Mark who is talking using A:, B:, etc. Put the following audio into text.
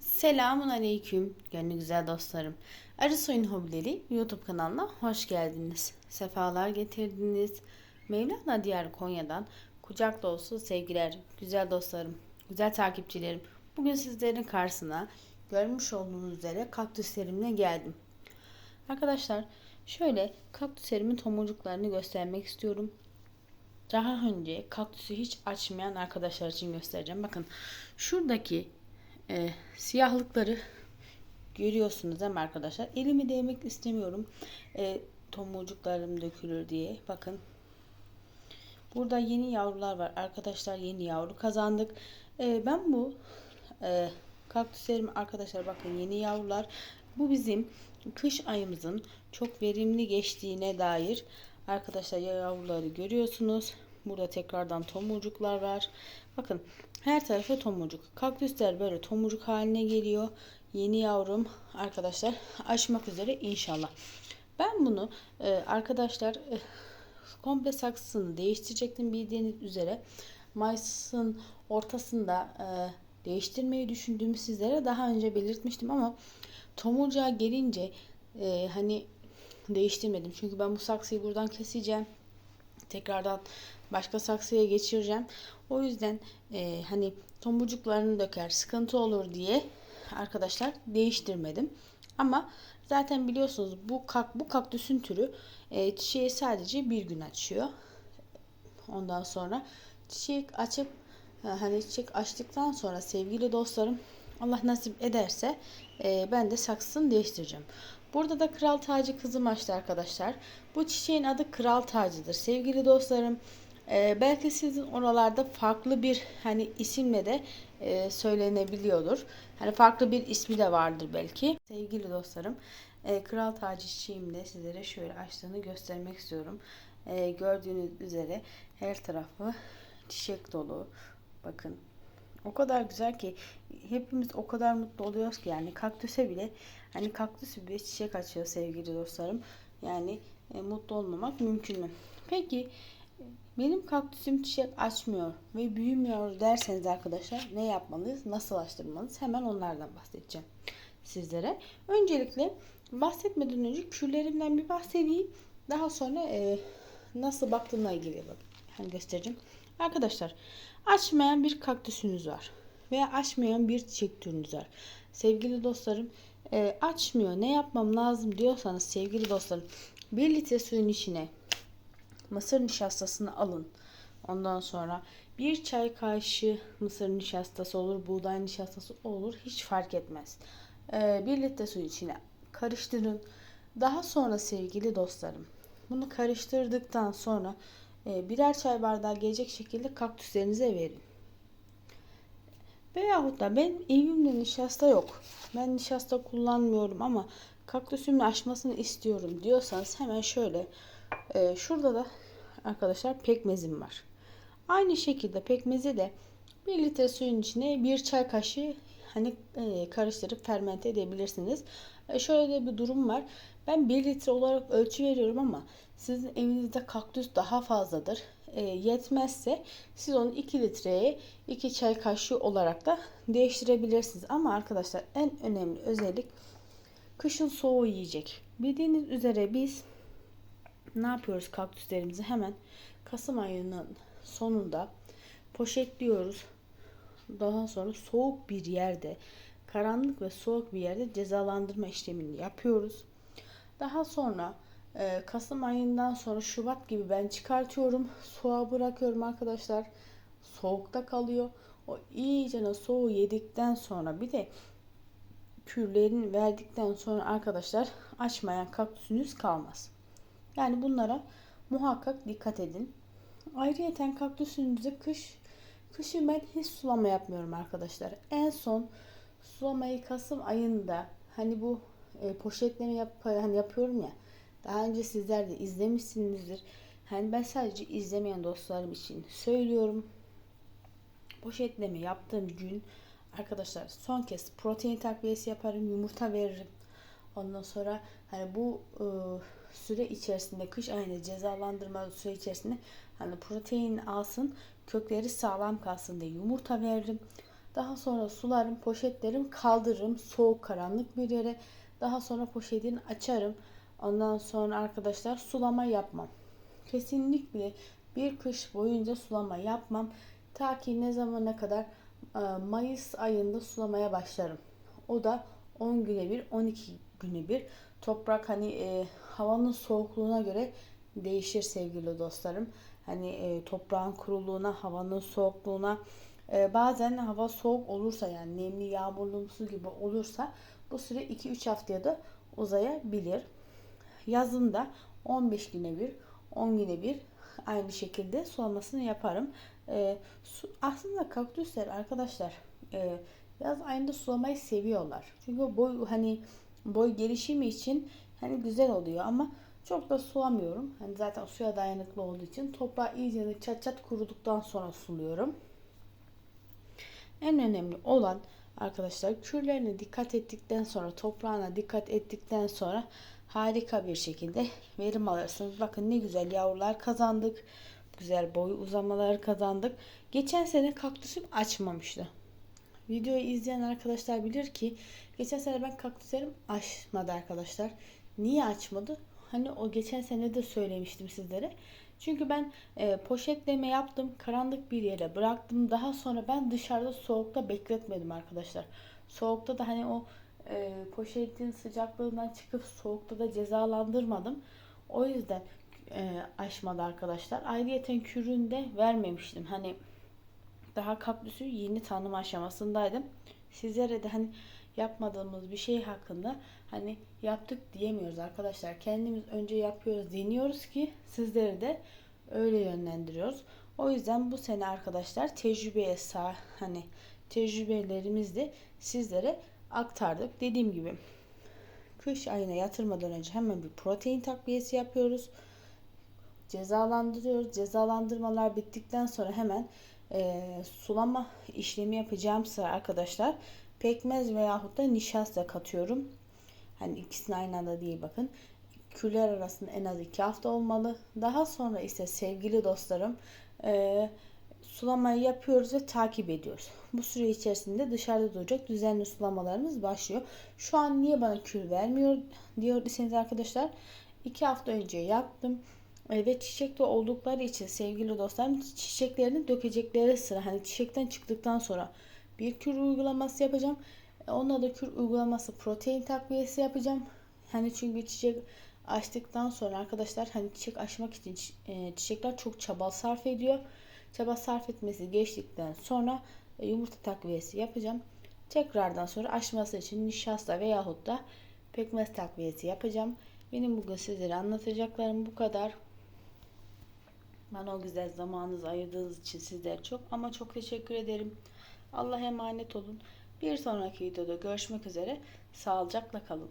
A: Selamun Aleyküm gönlü güzel dostlarım. Arı Soyun Hobileri YouTube kanalına hoş geldiniz. Sefalar getirdiniz. Mevlana Diyar Konya'dan kucak dolusu sevgiler, güzel dostlarım, güzel takipçilerim. Bugün sizlerin karşısına görmüş olduğunuz üzere kaktüslerimle geldim. Arkadaşlar şöyle kaktüslerimin tomurcuklarını göstermek istiyorum. Daha önce kaktüsü hiç açmayan arkadaşlar için göstereceğim. Bakın şuradaki e, siyahlıkları görüyorsunuz değil mi arkadaşlar? Elimi değmek istemiyorum. E, tomurcuklarım dökülür diye. Bakın. Burada yeni yavrular var. Arkadaşlar yeni yavru kazandık. E, ben bu e, kaktüslerim arkadaşlar bakın yeni yavrular. Bu bizim kış ayımızın çok verimli geçtiğine dair arkadaşlar yavruları görüyorsunuz. Burada tekrardan tomurcuklar var. Bakın her tarafı tomurcuk. Kaktüsler böyle tomurcuk haline geliyor. Yeni yavrum arkadaşlar açmak üzere inşallah. Ben bunu e, arkadaşlar e, komple saksısını değiştirecektim bildiğiniz üzere. Mayıs'ın ortasında e, değiştirmeyi düşündüğümü sizlere daha önce belirtmiştim ama tomurcuğa gelince hani değiştirmedim. Çünkü ben bu saksıyı buradan keseceğim. Tekrardan başka saksıya geçireceğim. O yüzden e, hani tomurcuklarını döker sıkıntı olur diye arkadaşlar değiştirmedim. Ama zaten biliyorsunuz bu kak bu kaktüsün türü e, çiçeği sadece bir gün açıyor. Ondan sonra çiçek açıp e, hani çiçek açtıktan sonra sevgili dostlarım Allah nasip ederse e, ben de saksısını değiştireceğim. Burada da kral tacı kızım açtı arkadaşlar. Bu çiçeğin adı kral tacıdır. Sevgili dostlarım e, belki sizin oralarda farklı bir hani isimle de e, söylenebiliyordur. Hani farklı bir ismi de vardır belki. Sevgili dostlarım e, kral tacı çiçeğimle sizlere şöyle açtığını göstermek istiyorum. E, gördüğünüz üzere her tarafı çiçek dolu. Bakın o kadar güzel ki hepimiz o kadar mutlu oluyoruz ki yani kaktüse bile hani kaktüs bile çiçek açıyor sevgili dostlarım. Yani e, mutlu olmamak mümkün mü? Peki benim kaktüsüm çiçek açmıyor ve büyümüyor derseniz arkadaşlar ne yapmalıyız? Nasıl açtırmalıyız? Hemen onlardan bahsedeceğim sizlere. Öncelikle bahsetmeden önce kürlerimden bir bahsedeyim. Daha sonra e, nasıl baktığımla ilgili hani göstereceğim. Arkadaşlar açmayan bir kaktüsünüz var veya açmayan bir çiçek türünüz var. Sevgili dostlarım e, açmıyor ne yapmam lazım diyorsanız sevgili dostlarım 1 litre suyun içine mısır nişastasını alın. Ondan sonra bir çay kaşığı mısır nişastası olur, buğday nişastası olur hiç fark etmez. E, 1 litre suyun içine karıştırın. Daha sonra sevgili dostlarım bunu karıştırdıktan sonra e, birer çay bardağı gelecek şekilde kaktüslerinize verin. Veyahut da ben evimde nişasta yok. Ben nişasta kullanmıyorum ama kaktüsümün açmasını istiyorum diyorsanız hemen şöyle e, şurada da arkadaşlar pekmezim var. Aynı şekilde pekmezi de 1 litre suyun içine bir çay kaşığı hani e, karıştırıp fermente edebilirsiniz. E, şöyle de bir durum var. Ben 1 litre olarak ölçü veriyorum ama sizin evinizde kaktüs daha fazladır. E, yetmezse siz onu 2 litreye 2 çay kaşığı olarak da değiştirebilirsiniz. Ama arkadaşlar en önemli özellik kışın soğuğu yiyecek. Bildiğiniz üzere biz ne yapıyoruz kaktüslerimizi hemen Kasım ayının sonunda poşetliyoruz. Daha sonra soğuk bir yerde, karanlık ve soğuk bir yerde cezalandırma işlemini yapıyoruz. Daha sonra e, Kasım ayından sonra Şubat gibi ben çıkartıyorum. Soğuğa bırakıyorum arkadaşlar. Soğukta kalıyor. O iyice soğuğu yedikten sonra bir de kürlerini verdikten sonra arkadaşlar açmayan kaktüsünüz kalmaz. Yani bunlara muhakkak dikkat edin. Ayrıyeten kaktüsünüzü kış kışı ben hiç sulama yapmıyorum arkadaşlar. En son sulamayı Kasım ayında hani bu e, poşetleme yap, hani yapıyorum ya. Daha önce sizler de izlemişsinizdir. Hani ben sadece izlemeyen dostlarım için söylüyorum. Poşetleme yaptığım gün arkadaşlar son kez protein takviyesi yaparım, yumurta veririm. Ondan sonra hani bu e, süre içerisinde kış ayında cezalandırma süre içerisinde hani protein alsın, kökleri sağlam kalsın diye yumurta veririm. Daha sonra sularım, poşetlerim kaldırırım soğuk karanlık bir yere. Daha sonra poşetini açarım. Ondan sonra arkadaşlar sulama yapmam. Kesinlikle bir kış boyunca sulama yapmam. Ta ki ne zamana kadar e, Mayıs ayında sulamaya başlarım. O da 10 güne bir, 12 güne bir. Toprak hani e, havanın soğukluğuna göre değişir sevgili dostlarım. Hani e, toprağın kuruluğuna, havanın soğukluğuna, e, bazen hava soğuk olursa yani nemli, yağmurlu gibi olursa bu süre 2-3 haftaya da uzayabilir. Yazın da 15 güne bir, 10 güne bir aynı şekilde sulamasını yaparım. E, su, aslında kaktüsler arkadaşlar e, yaz ayında sulamayı seviyorlar. Çünkü boy hani boy gelişimi için hani güzel oluyor ama çok da sulamıyorum. Hani zaten suya dayanıklı olduğu için toprağı iyice çat çat kuruduktan sonra suluyorum. En önemli olan arkadaşlar kürlerine dikkat ettikten sonra toprağına dikkat ettikten sonra harika bir şekilde verim alırsınız. Bakın ne güzel yavrular kazandık. Güzel boy uzamaları kazandık. Geçen sene kaktüsüm açmamıştı. Videoyu izleyen arkadaşlar bilir ki geçen sene ben kaktüslerim açmadı arkadaşlar. Niye açmadı? Hani o geçen sene de söylemiştim sizlere. Çünkü ben e, poşetleme yaptım. Karanlık bir yere bıraktım. Daha sonra ben dışarıda soğukta bekletmedim arkadaşlar. Soğukta da hani o e, poşetin sıcaklığından çıkıp soğukta da cezalandırmadım. O yüzden e, aşmadı arkadaşlar. Ayrıyeten kürünü de vermemiştim. Hani daha kaktüsü yeni tanım aşamasındaydım. Sizlere de hani yapmadığımız bir şey hakkında hani yaptık diyemiyoruz arkadaşlar. Kendimiz önce yapıyoruz, deniyoruz ki sizleri de öyle yönlendiriyoruz. O yüzden bu sene arkadaşlar tecrübeye sağ hani tecrübelerimizi sizlere aktardık. Dediğim gibi kış ayına yatırmadan önce hemen bir protein takviyesi yapıyoruz. Cezalandırıyoruz. Cezalandırmalar bittikten sonra hemen e, sulama işlemi yapacağım sıra arkadaşlar pekmez veyahut da nişasta katıyorum. Hani ikisini aynı anda değil bakın. Küller arasında en az 2 hafta olmalı. Daha sonra ise sevgili dostlarım e, sulamayı yapıyoruz ve takip ediyoruz. Bu süre içerisinde dışarıda duracak düzenli sulamalarımız başlıyor. Şu an niye bana kül vermiyor diyor iseniz arkadaşlar. 2 hafta önce yaptım. E, ve çiçekte oldukları için sevgili dostlarım çiçeklerini dökecekleri sıra hani çiçekten çıktıktan sonra bir kür uygulaması yapacağım. E, Onunla da kür uygulaması protein takviyesi yapacağım. Hani çünkü çiçek açtıktan sonra arkadaşlar hani çiçek açmak için e, çiçekler çok çaba sarf ediyor. Çaba sarf etmesi geçtikten sonra yumurta takviyesi yapacağım. Tekrardan sonra açması için nişasta veyahut da pekmez takviyesi yapacağım. Benim bugün sizlere anlatacaklarım bu kadar. Bana o güzel zamanınızı ayırdığınız için sizlere çok ama çok teşekkür ederim. Allah'a emanet olun. Bir sonraki videoda görüşmek üzere. Sağlıcakla kalın.